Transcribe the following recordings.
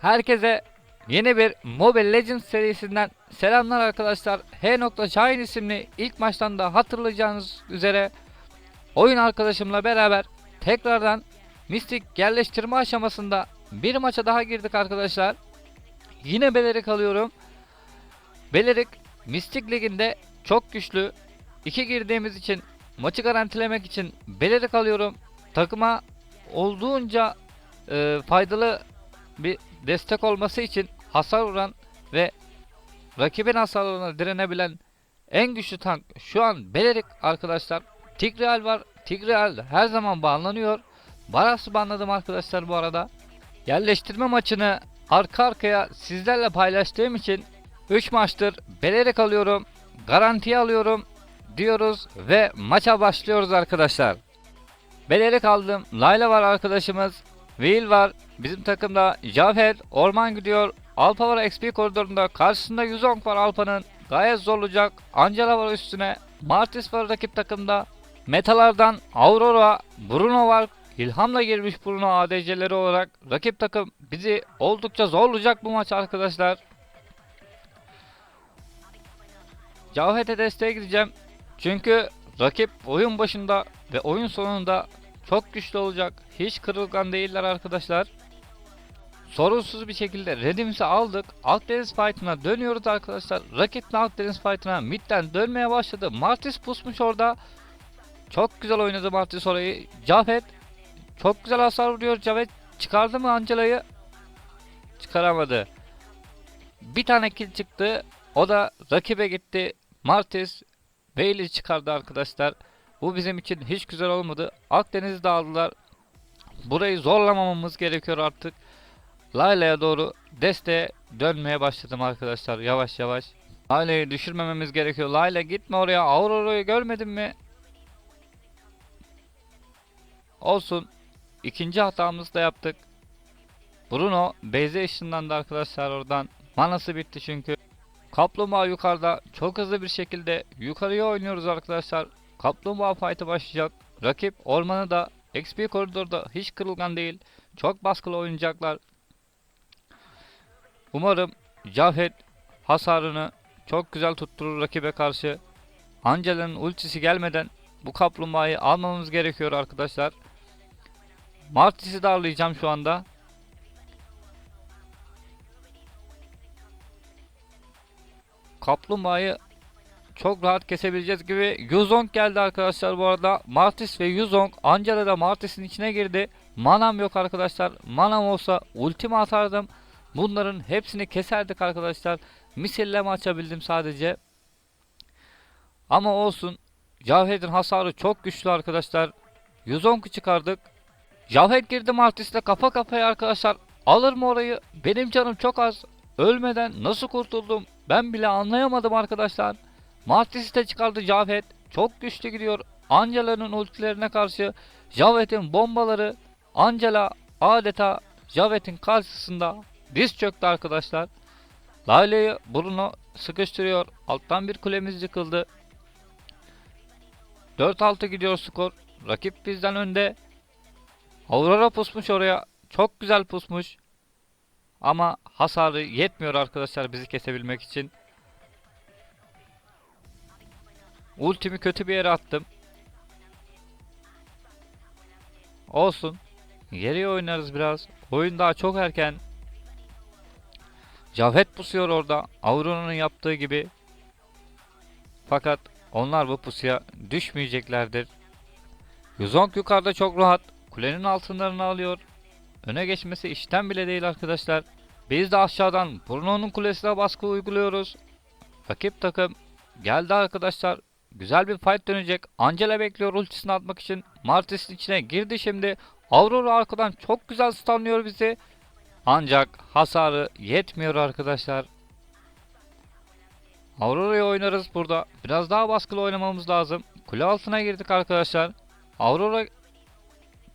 Herkese yeni bir Mobile Legends serisinden selamlar arkadaşlar. H. Şahin isimli ilk maçtan da hatırlayacağınız üzere oyun arkadaşımla beraber tekrardan Mystic yerleştirme aşamasında bir maça daha girdik arkadaşlar. Yine Belerik alıyorum. Belerik Mystic Ligi'nde çok güçlü. İki girdiğimiz için maçı garantilemek için Belerik alıyorum. Takıma olduğunca e, faydalı bir destek olması için hasar vuran ve rakibin hasarlarına direnebilen en güçlü tank şu an Belerik arkadaşlar. Tigreal var. Tigreal her zaman banlanıyor. Baras'ı banladım arkadaşlar bu arada. Yerleştirme maçını arka arkaya sizlerle paylaştığım için 3 maçtır Belerik alıyorum. Garantiye alıyorum diyoruz ve maça başlıyoruz arkadaşlar. Belerik aldım. Layla var arkadaşımız. Will var. Bizim takımda Javed, Orman gidiyor. Alpa var XP koridorunda. Karşısında Yuzong var Alpa'nın. Gayet zorlayacak. Angela var üstüne. Martis var rakip takımda. Metalardan Aurora, Bruno var. İlhamla girmiş Bruno ADC'leri olarak. Rakip takım bizi oldukça zorlayacak bu maç arkadaşlar. Cavhet'e desteğe gideceğim. Çünkü rakip oyun başında ve oyun sonunda çok güçlü olacak. Hiç kırılgan değiller arkadaşlar. Sorunsuz bir şekilde Redims'i aldık. Akdeniz Fight'ına dönüyoruz arkadaşlar. Rakip de Akdeniz Fight'ına midden dönmeye başladı. Martis pusmuş orada. Çok güzel oynadı Martis orayı. Cafet çok güzel hasar vuruyor. Cafet çıkardı mı Angela'yı? Çıkaramadı. Bir tane kill çıktı. O da rakibe gitti. Martis Bailey çıkardı arkadaşlar. Bu bizim için hiç güzel olmadı. Akdeniz'i de aldılar. Burayı zorlamamamız gerekiyor artık. Layla'ya doğru desteğe dönmeye başladım arkadaşlar yavaş yavaş. Layla'yı düşürmememiz gerekiyor. Layla gitme oraya. Aurora'yı görmedin mi? Olsun. İkinci hatamızı da yaptık. Bruno Beyze ışınlandı arkadaşlar oradan. Manası bitti çünkü. Kaplumbağa yukarıda çok hızlı bir şekilde yukarıya oynuyoruz arkadaşlar. Kaplumbağa fight'ı başlayacak. Rakip ormanı da XP koridorda hiç kırılgan değil. Çok baskılı oynayacaklar. Umarım Cavhet hasarını çok güzel tutturur rakibe karşı. Angela'nın ultisi gelmeden bu kaplumbağayı almamız gerekiyor arkadaşlar. Martis'i darlayacağım şu anda. Kaplumbağayı çok rahat kesebileceğiz gibi. Yuzong geldi arkadaşlar bu arada. Martis ve Yuzong Angela da Martis'in içine girdi. Manam yok arkadaşlar. Manam olsa ultimi atardım. Bunların hepsini keserdik arkadaşlar. Misilleme açabildim sadece. Ama olsun. Javhed'in hasarı çok güçlü arkadaşlar. Yuzong'u çıkardık. Javhed girdi Martis'le kafa kafaya arkadaşlar. Alır mı orayı? Benim canım çok az. Ölmeden nasıl kurtuldum? Ben bile anlayamadım arkadaşlar. Martis'i de çıkardı Javhed. Çok güçlü gidiyor. Angela'nın ultilerine karşı Javhet'in bombaları Angela adeta Javhet'in karşısında diz çöktü arkadaşlar. Lale'yi Bruno sıkıştırıyor. Alttan bir kulemiz yıkıldı. 4-6 gidiyor skor. Rakip bizden önde. Aurora pusmuş oraya. Çok güzel pusmuş. Ama hasarı yetmiyor arkadaşlar bizi kesebilmek için. Ultimi kötü bir yere attım. Olsun. Geriye oynarız biraz. Oyun daha çok erken. Javhet pusuyor orada. Aurora'nın yaptığı gibi. Fakat onlar bu pusuya düşmeyeceklerdir. Yuzong yukarıda çok rahat. Kulenin altınlarını alıyor. Öne geçmesi işten bile değil arkadaşlar. Biz de aşağıdan Bruno'nun kulesine baskı uyguluyoruz. Rakip takım geldi arkadaşlar. Güzel bir fight dönecek. Angela bekliyor ultisini atmak için. Martis'in içine girdi şimdi. Aurora arkadan çok güzel stunlıyor bizi. Ancak hasarı yetmiyor arkadaşlar. Aurora'yı oynarız burada. Biraz daha baskılı oynamamız lazım. Kule altına girdik arkadaşlar. Aurora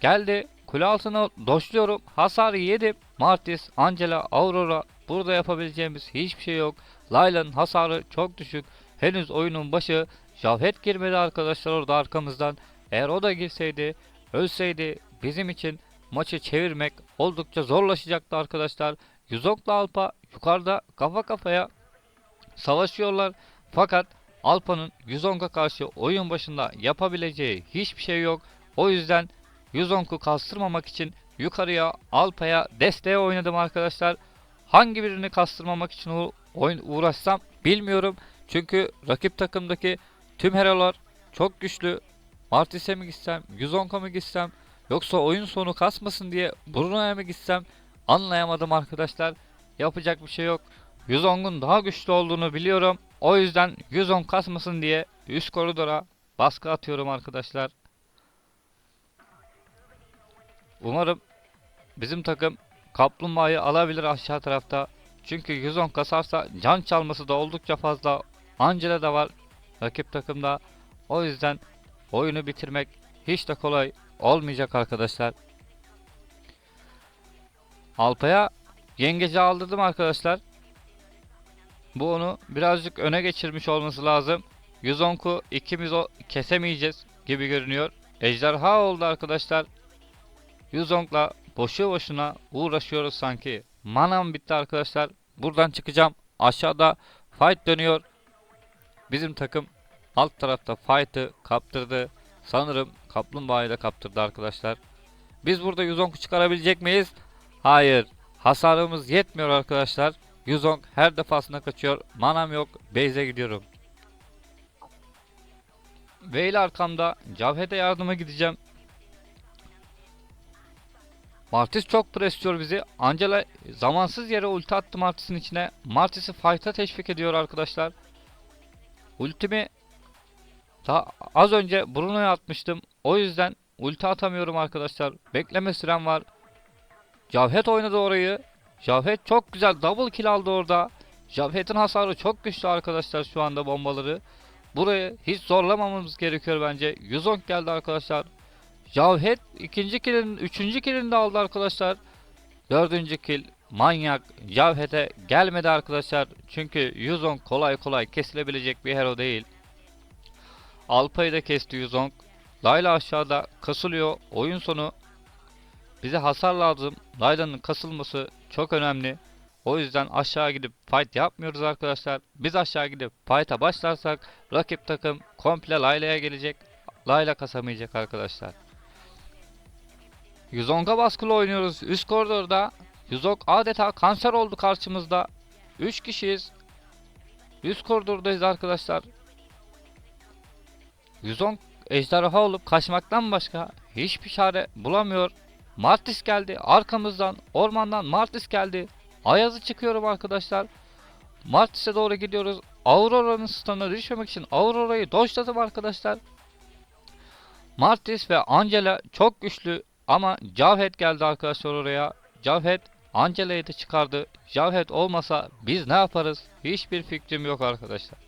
geldi. Kule altına doşluyorum. Hasarı yedim. Martis, Angela, Aurora. Burada yapabileceğimiz hiçbir şey yok. Layla'nın hasarı çok düşük. Henüz oyunun başı. Javhet girmedi arkadaşlar orada arkamızdan. Eğer o da girseydi, ölseydi bizim için maçı çevirmek oldukça zorlaşacaktı arkadaşlar. Yuzong'la Alpa yukarıda kafa kafaya savaşıyorlar. Fakat Alpa'nın Yuzong'a karşı oyun başında yapabileceği hiçbir şey yok. O yüzden Yuzong'u kastırmamak için yukarıya Alpa'ya desteğe oynadım arkadaşlar. Hangi birini kastırmamak için oyun uğraşsam bilmiyorum. Çünkü rakip takımdaki tüm hero'lar çok güçlü. Martis'e mi gitsem, Yuzong'a mı gitsem, yoksa oyun sonu kasmasın diye Bruno'ya mı gitsem anlayamadım arkadaşlar. Yapacak bir şey yok. Yuzong'un daha güçlü olduğunu biliyorum. O yüzden Yuzong kasmasın diye üst koridora baskı atıyorum arkadaşlar. Umarım bizim takım kaplumbağayı alabilir aşağı tarafta. Çünkü Yuzong kasarsa can çalması da oldukça fazla. Angela da var rakip takımda. O yüzden oyunu bitirmek hiç de kolay olmayacak arkadaşlar. Alpa'ya yengeci aldırdım arkadaşlar. Bu onu birazcık öne geçirmiş olması lazım. Yuzong'u ikimiz o kesemeyeceğiz gibi görünüyor. Ejderha oldu arkadaşlar. Yuzong'la boşu boşuna uğraşıyoruz sanki. Manam bitti arkadaşlar. Buradan çıkacağım. Aşağıda fight dönüyor. Bizim takım alt tarafta fight'ı kaptırdı. Sanırım kaplumbağayı da kaptırdı arkadaşlar. Biz burada Yuzong'u çıkarabilecek miyiz? Hayır. Hasarımız yetmiyor arkadaşlar. Yuzong her defasında kaçıyor. Manam yok. Base'e gidiyorum. Veil arkamda. Cavhet'e yardıma gideceğim. Martis çok presliyor bizi. Angela zamansız yere ulti attı Martis'in içine. Martis'i fight'a teşvik ediyor arkadaşlar. Ultimi daha az önce Bruno'ya atmıştım. O yüzden ulti atamıyorum arkadaşlar. Bekleme sürem var. Javhet oynadı orayı. Javhet çok güzel double kill aldı orada. Javhet'in hasarı çok güçlü arkadaşlar şu anda bombaları. Burayı hiç zorlamamamız gerekiyor bence. Yuzong geldi arkadaşlar. Javhet ikinci killin, üçüncü killini de aldı arkadaşlar. Dördüncü kill manyak Javhet'e gelmedi arkadaşlar. Çünkü Yuzong kolay kolay kesilebilecek bir hero değil. Alpa'yı da kesti Yuzong. Layla aşağıda kasılıyor. Oyun sonu bize hasar lazım. Layla'nın kasılması çok önemli. O yüzden aşağı gidip fight yapmıyoruz arkadaşlar. Biz aşağı gidip fight'a başlarsak rakip takım komple Layla'ya gelecek. Layla kasamayacak arkadaşlar. Yuzong'a baskılı oynuyoruz. Üst koridorda Yuzong adeta kanser oldu karşımızda. 3 kişiyiz. Üst koridordayız arkadaşlar. Yuzong ejderha olup kaçmaktan başka hiçbir çare bulamıyor. Martis geldi arkamızdan ormandan Martis geldi. Ayazı çıkıyorum arkadaşlar. Martis'e doğru gidiyoruz. Aurora'nın stun'ına düşmemek için Aurora'yı dojladım arkadaşlar. Martis ve Angela çok güçlü ama Javhet geldi arkadaşlar oraya. Javhet Angela'yı da çıkardı. Javhet olmasa biz ne yaparız? Hiçbir fikrim yok arkadaşlar.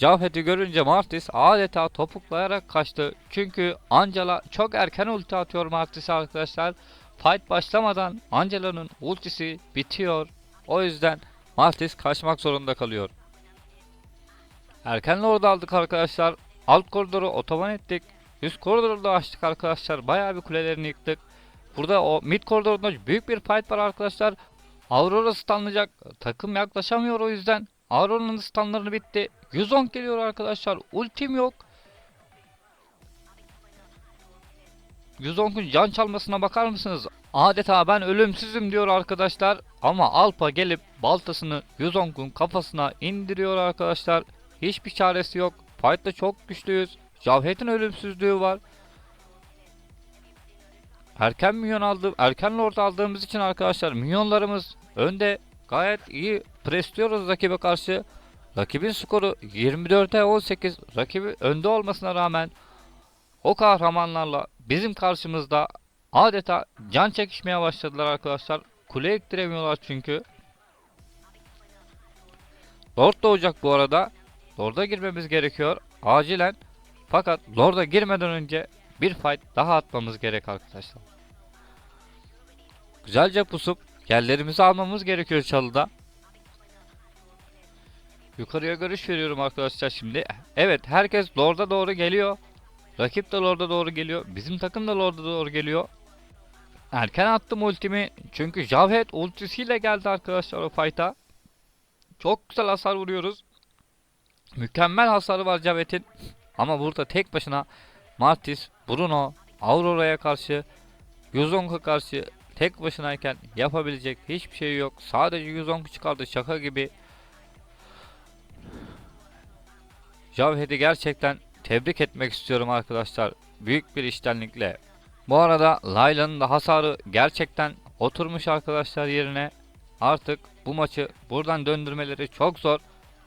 Javhet'i görünce Martis adeta topuklayarak kaçtı. Çünkü Angela çok erken ulti atıyor Martis'e arkadaşlar. Fight başlamadan Angela'nın ultisi bitiyor. O yüzden Martis kaçmak zorunda kalıyor. Erken orada aldık arkadaşlar. Alt koridoru otoban ettik. Üst koridoru da açtık arkadaşlar. Bayağı bir kulelerini yıktık. Burada o mid koridorunda büyük bir fight var arkadaşlar. Aurora stunlanacak. Takım yaklaşamıyor o yüzden. Aurora'nın stunları bitti. 110 geliyor arkadaşlar. Ultim yok. 110'un can çalmasına bakar mısınız? Adeta ben ölümsüzüm diyor arkadaşlar. Ama Alpa gelip baltasını 110'un kafasına indiriyor arkadaşlar. Hiçbir çaresi yok. Fight'ta çok güçlüyüz. Javhet'in ölümsüzlüğü var. Erken minyon aldım. Erken lord aldığımız için arkadaşlar minyonlarımız önde gayet iyi presliyoruz rakibe karşı. Rakibin skoru 24'e 18. Rakibi önde olmasına rağmen o kahramanlarla bizim karşımızda adeta can çekişmeye başladılar arkadaşlar. Kule ektiremiyorlar çünkü. Lord doğacak bu arada. Lord'a girmemiz gerekiyor. Acilen. Fakat Lord'a girmeden önce bir fight daha atmamız gerek arkadaşlar. Güzelce pusup yerlerimizi almamız gerekiyor çalıda. Yukarıya görüş veriyorum arkadaşlar şimdi. Evet herkes Lord'a doğru geliyor. Rakip de Lord'a doğru geliyor. Bizim takım da Lord'a doğru geliyor. erken attım ultimi. Çünkü Javhet ultisiyle geldi arkadaşlar o fight'a. Çok güzel hasar vuruyoruz. Mükemmel hasarı var Javhet'in. Ama burada tek başına Martis, Bruno, Aurora'ya karşı, Yuzong'a karşı tek başınayken yapabilecek hiçbir şey yok. Sadece Yuzong çıkardı şaka gibi. Javhet'i gerçekten tebrik etmek istiyorum arkadaşlar. Büyük bir iştenlikle. Bu arada Layla'nın da hasarı gerçekten oturmuş arkadaşlar yerine. Artık bu maçı buradan döndürmeleri çok zor.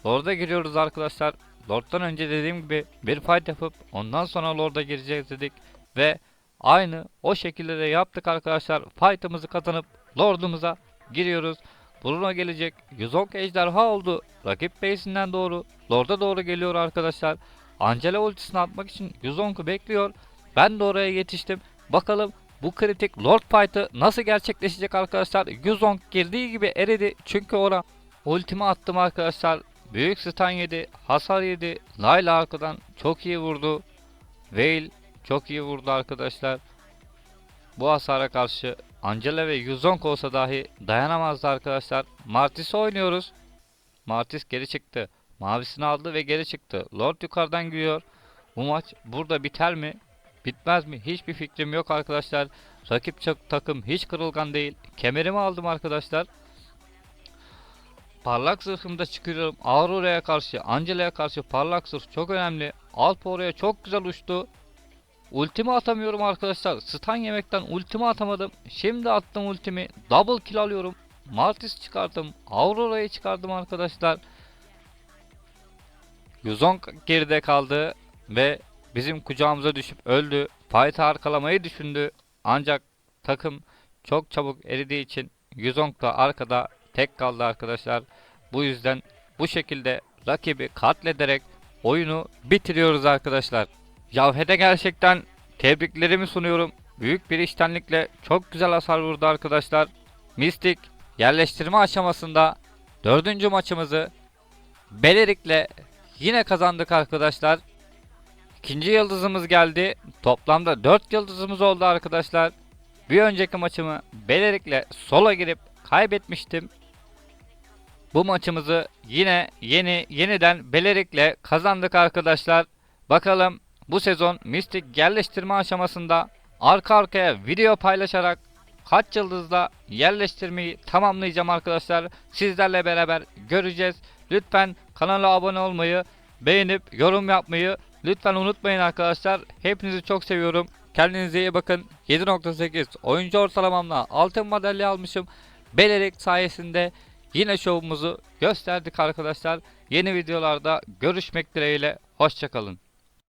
Lord'a giriyoruz arkadaşlar. Lord'dan önce dediğim gibi bir fight yapıp ondan sonra Lord'a gireceğiz dedik. Ve aynı o şekilde de yaptık arkadaşlar. Fight'ımızı kazanıp Lord'umuza giriyoruz. Bruno gelecek. Yuzong ejderha oldu. Rakip base'inden doğru. Lord'a doğru geliyor arkadaşlar. Angela ultisini atmak için Yuzong'u bekliyor. Ben de oraya yetiştim. Bakalım bu kritik Lord fight'ı nasıl gerçekleşecek arkadaşlar. Yuzong girdiği gibi eridi. Çünkü ona ultimi attım arkadaşlar. Büyük stun yedi. Hasar yedi. Layla arkadan çok iyi vurdu. Veil çok iyi vurdu arkadaşlar. Bu hasara karşı Angela ve Yuzong olsa dahi dayanamazdı arkadaşlar. Martis oynuyoruz. Martis geri çıktı. Mavisini aldı ve geri çıktı. Lord yukarıdan giriyor. Bu maç burada biter mi? Bitmez mi? Hiçbir fikrim yok arkadaşlar. Rakip çok takım hiç kırılgan değil. Kemerimi aldım arkadaşlar. Parlak zırhımda çıkıyorum. Aurora'ya karşı, Angela'ya karşı parlak zırh çok önemli. Alp oraya çok güzel uçtu. Ultimi atamıyorum arkadaşlar. Stun yemekten ultimi atamadım. Şimdi attım ultimi. Double kill alıyorum. Martis çıkardım. Aurora'yı çıkardım arkadaşlar. Yuzong geride kaldı ve bizim kucağımıza düşüp öldü. Fight'ı arkalamayı düşündü. Ancak takım çok çabuk eridiği için Yuzong da arkada tek kaldı arkadaşlar. Bu yüzden bu şekilde rakibi katlederek oyunu bitiriyoruz arkadaşlar. Javhet'e gerçekten tebriklerimi sunuyorum. Büyük bir iştenlikle çok güzel hasar vurdu arkadaşlar. Mystic yerleştirme aşamasında dördüncü maçımızı Belerik'le yine kazandık arkadaşlar. İkinci yıldızımız geldi. Toplamda 4 yıldızımız oldu arkadaşlar. Bir önceki maçımı Belerik'le sola girip kaybetmiştim. Bu maçımızı yine yeni yeniden Belerik'le kazandık arkadaşlar. Bakalım bu sezon Mystic yerleştirme aşamasında arka arkaya video paylaşarak kaç yıldızla yerleştirmeyi tamamlayacağım arkadaşlar. Sizlerle beraber göreceğiz. Lütfen kanala abone olmayı, beğenip yorum yapmayı lütfen unutmayın arkadaşlar. Hepinizi çok seviyorum. Kendinize iyi bakın. 7.8 oyuncu ortalamamla altın madalya almışım. Belerik sayesinde yine şovumuzu gösterdik arkadaşlar. Yeni videolarda görüşmek dileğiyle. Hoşçakalın.